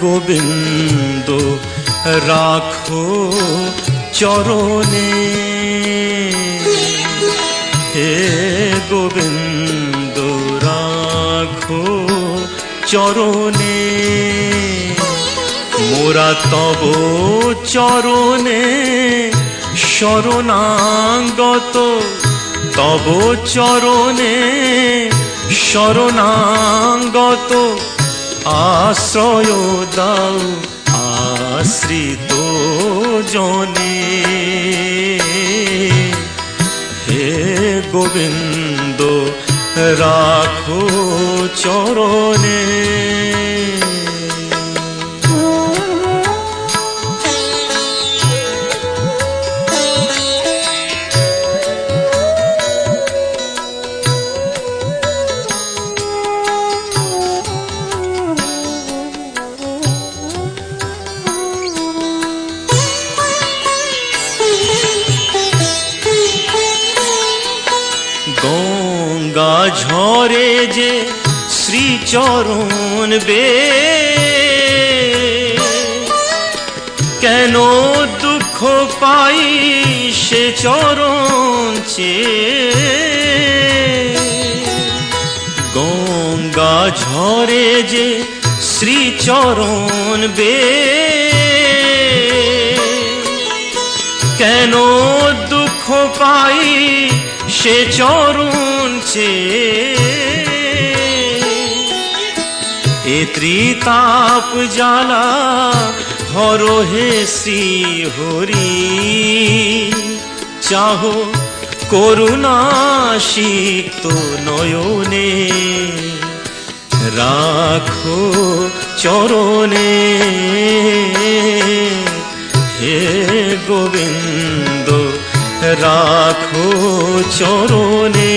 গোবিন্দ রাখো চরণে। হে গোবিন্দ রাখো চরণে। মোরা তব চরণে শরণাঙ্গত তব চরণে শরণাঙ্গত আশ্রয় দাও আশ্রিত জনে। হে গোবিন্দ রাখো চরণে। ঝরে যে শ্রীচরণ বে। কেন দুঃখ পাই সে চরণ চে? গঙ্গা ঝরে যে শ্রীচরণ বে। কেন দুঃখ পাই সে চরণ চে? ত্রিতাপ জ্বালা হর হে শ্রী হরি। চাহ করুণা সিক্ত নয়নে, রাখো চরণে। হে গোবিন্দ, রাখো চরণে।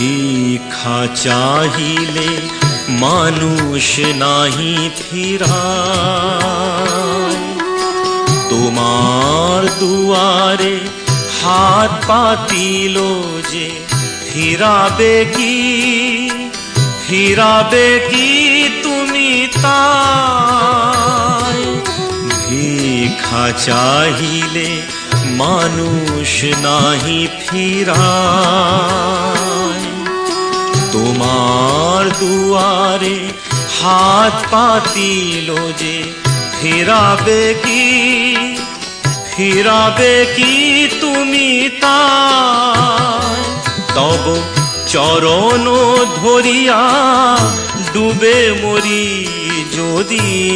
ভিক্ষা চাহিলে মানুষ নাহি ফিরায় তোমার দুয়ারে হাত পাতিল যে ফিরাবে কি ফিরাবে কি তুমি তাই ভিক্ষা চাহিলে মানুষ নাহি ফিরায় তোমার দুয়ারে হাত পাতিল যে ফিরাবে কি? ফিরাবে কি তুমি তাই? তব চরণ ধরিয়া ডুবে মরি যদি।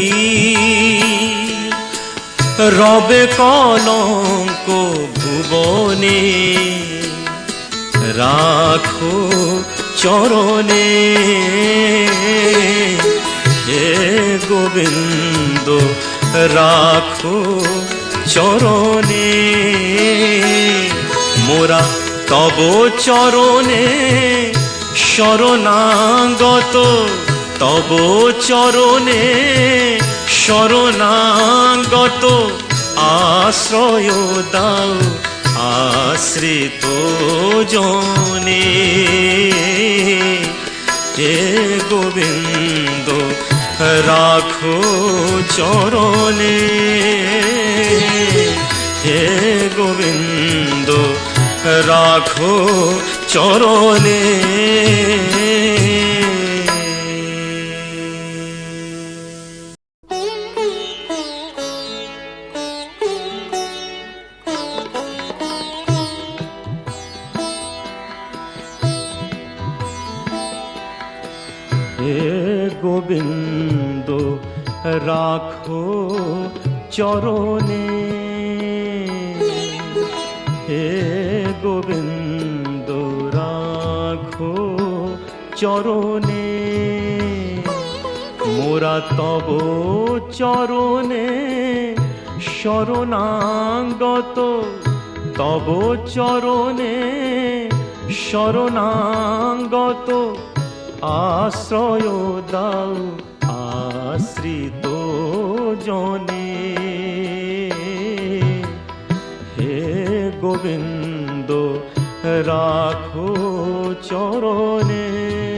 রবে কলঙ্ক ভুবনে রাখো চরণে। হে গোবিন্দ রাখো চরণে। মোরা তব চরণে শরণাগত তব চরণে শরণাগত। আশ্রয় দাও আশ্রিত জনে হে গোবিন্দ রাখো চরণে হে গোবিন্দ রাখো চরণে রাখো চরণে। হে গোবিন্দ, রাখো চরণে। মোরা তব চরণে শরণাগত, তব চরণে শরণাগত। আশ্রয় দাও আশ্রিত জনে। হে গোবিন্দ রাখো চরণে।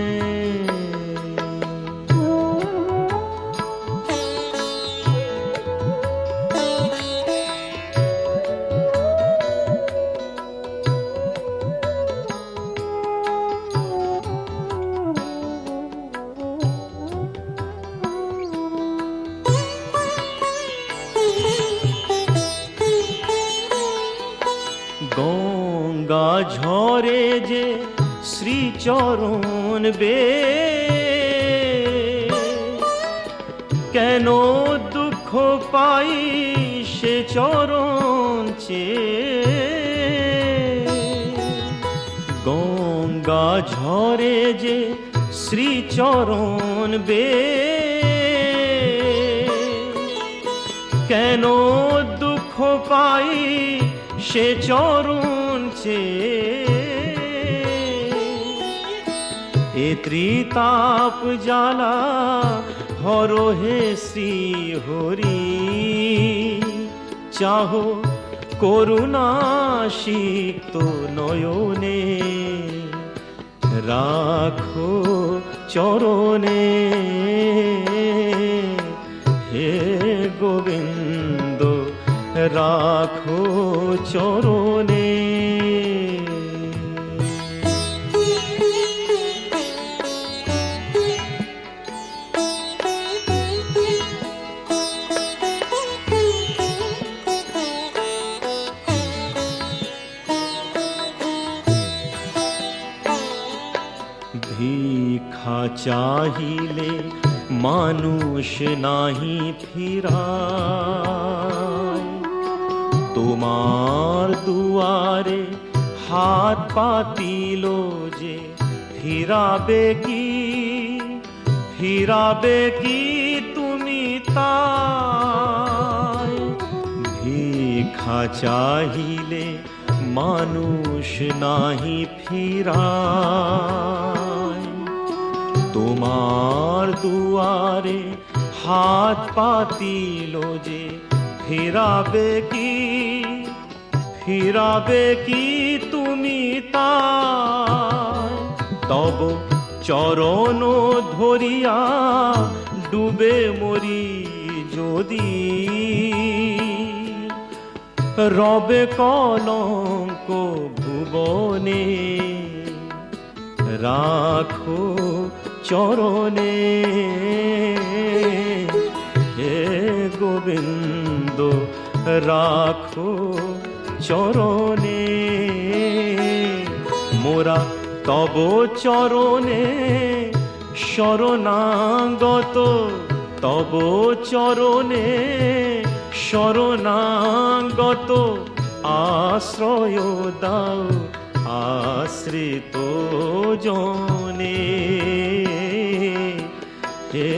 ঝরে যে শ্রীচরণ বে। কেন দুঃখ পাই সে চরণ চে? গঙ্গা ঝরে যে শ্রীচরণ বে। কেন দুঃখ পাই সে চরণ চে এ ত্রিতাপ জ্বালা হর হে শ্রী হরি। চাহ করুণা সিক্ত নয়নে, রাখো চরণে। হে গোবিন্দ, রাখো চরণে। চাহিলে মানুষ নাহি ফিরায়। তোমার দুয়ারে হাত পাতিল যে ফিরাবে কি? ফিরাবে কি তুমি তাই? ভিক্ষা চাহিলে মানুষ নাহি ফিরায়। তোমার দুয়ারে হাত পাতিল যে ফিরাবে কি? ফিরাবে কি তুমি তাই? তব চরণ ধরিয়া ডুবে মরি যদি। রবে কলঙ্ক ভুবনে রাখো চরণে। হে গোবিন্দ রাখো চরণে। মোরা তব চরণে শরণাগত তব চরণে শরণাগত। আশ্রয় দাও আশ্রিত জনে। হে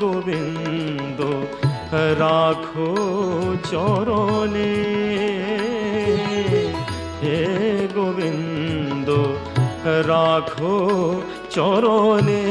গোবিন্দ রাখো চরণে। হে গোবিন্দ রাখো চরণে।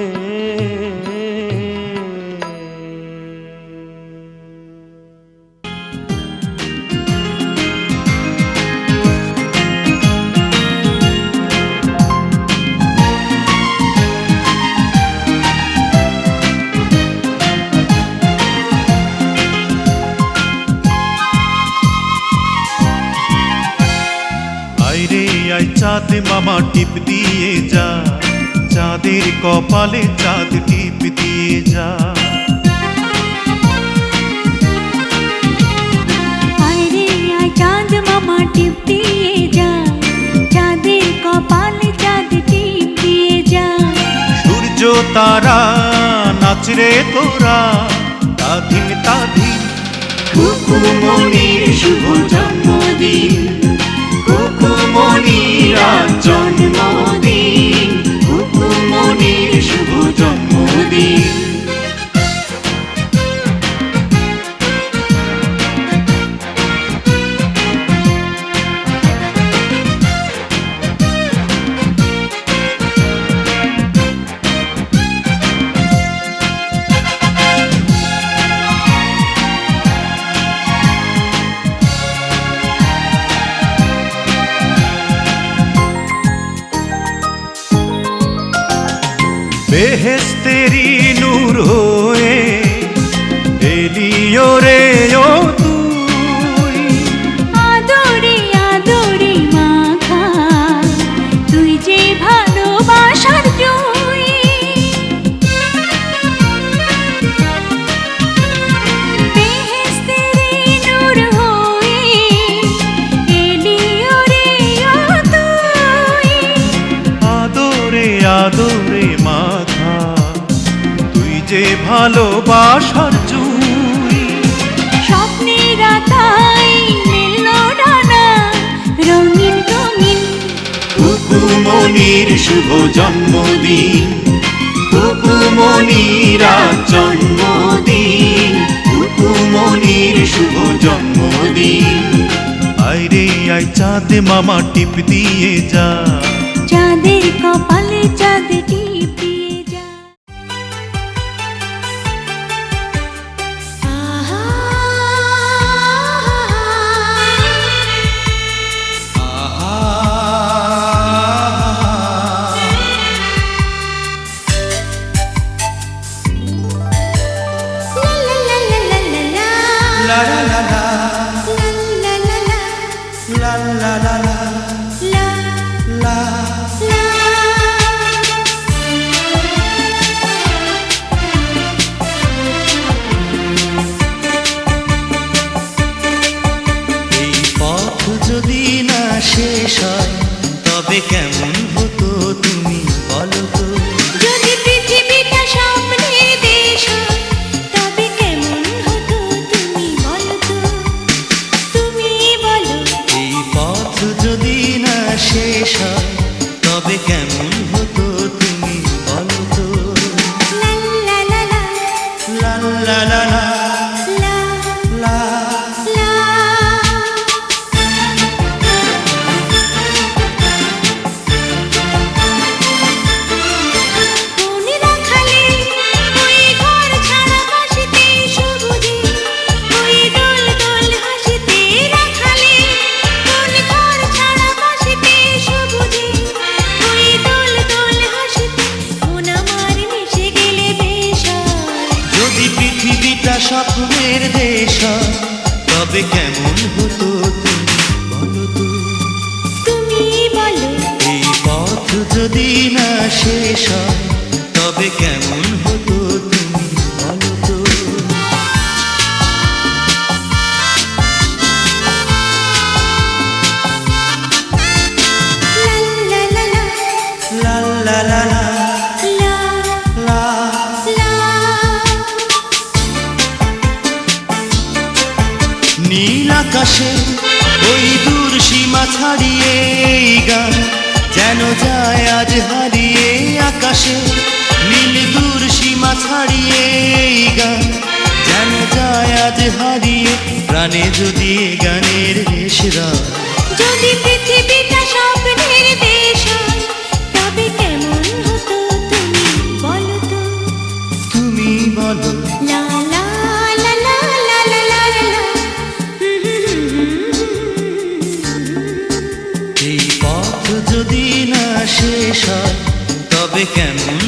আরে আয় চাঁদ মামা টিপ দিয়ে যা। চাঁদের কপালে চাঁদ টিপ দিয়ে যা। তারা নাচরে তোরা তাধিন তাধিন কুকুমনির শুভ জন্মদিন। জন্মদিন কুকুমনির শুভ জন্মদিন। শুভ জন্মদিন। হুকুমনিরা জন্মদিন। হুকুমনির শুভ জন্মদিন। আইরে আই চাঁদে মামা টিপ দিয়ে যা। চাঁদের কপালে চাঁদটি la la তবে কেমন হতো তুমি? বলো এই পথ যদি না শেষ তবে কেমন যায় আজ হারিয়ে আকাশে, নীল দূর সীমা ছাড়িয়ে গান। যেন যায় আজ হারিয়ে প্রাণে যদি গানের রেশরা যদি পৃথিবীটা স্বপ্নের became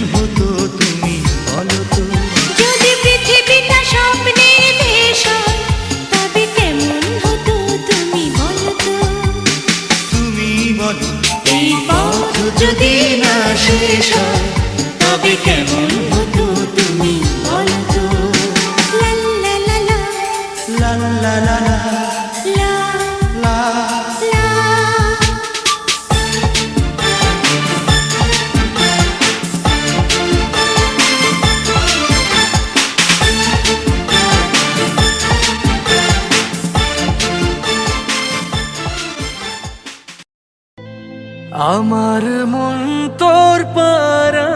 আমার মন তোর পারা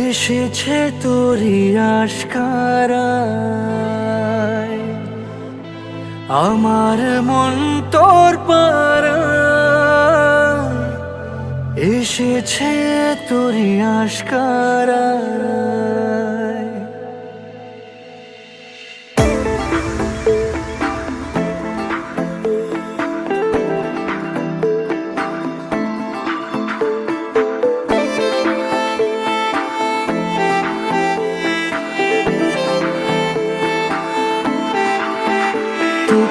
এসেছে তোরই আশকারা আমার মন তোর পারা এসেছে তোরই আশকারা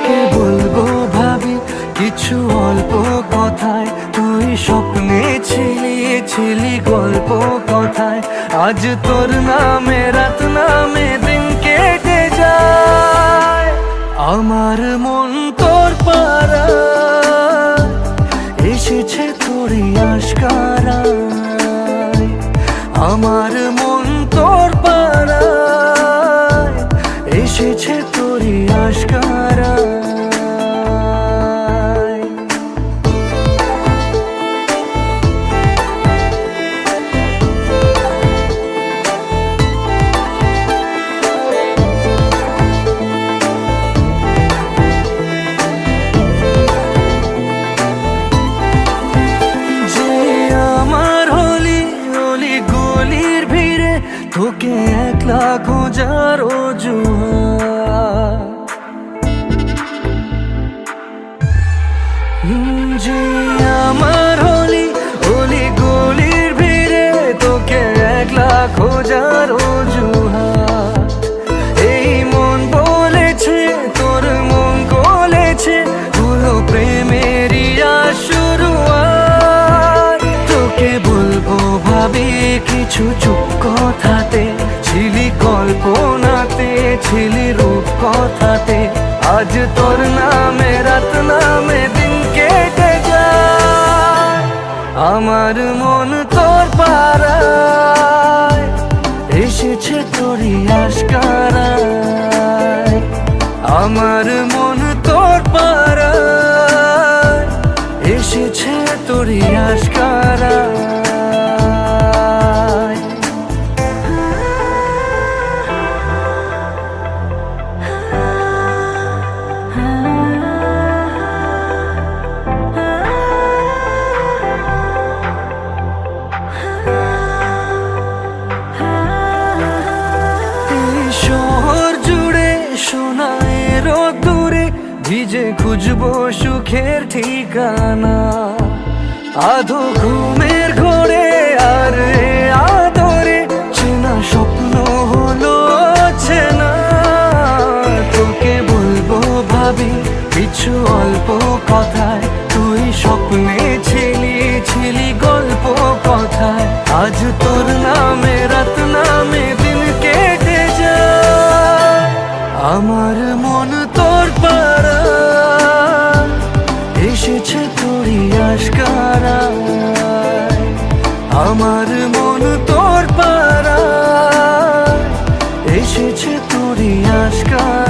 তোকে বলব ভাবি, কিছু অল্প কথায় তুই স্বপ্নে ছিলি ছিলি গল্প কথায়। আজ তোর নামে, রাত নামে দিন কেটে যায়। আমার মন কিছু চুপ কথাতে, ছিলি কল্পনাতে, ছিলি রূপ কথাতে। আজ তোর নামে, রাত নামে দিন কেটে যায়। আমার মন তোর পাড়ায়, এসেছে তোরই আশকারায়। আমার মন তোর পাড়ায়, এসেছে তোরই আশকারায়। খুঁজবো সুখের ঠিকানা। আধো ঘুমের ঘোরে আর আদরে চেনা স্বপ্ন হলো চেনা। তোকে বলব ভাবি, কিছু অল্প কথায় তুই স্বপ্নে ছিলি ছিলি গল্প কথায়। আজ তোর নামে রাত তোরই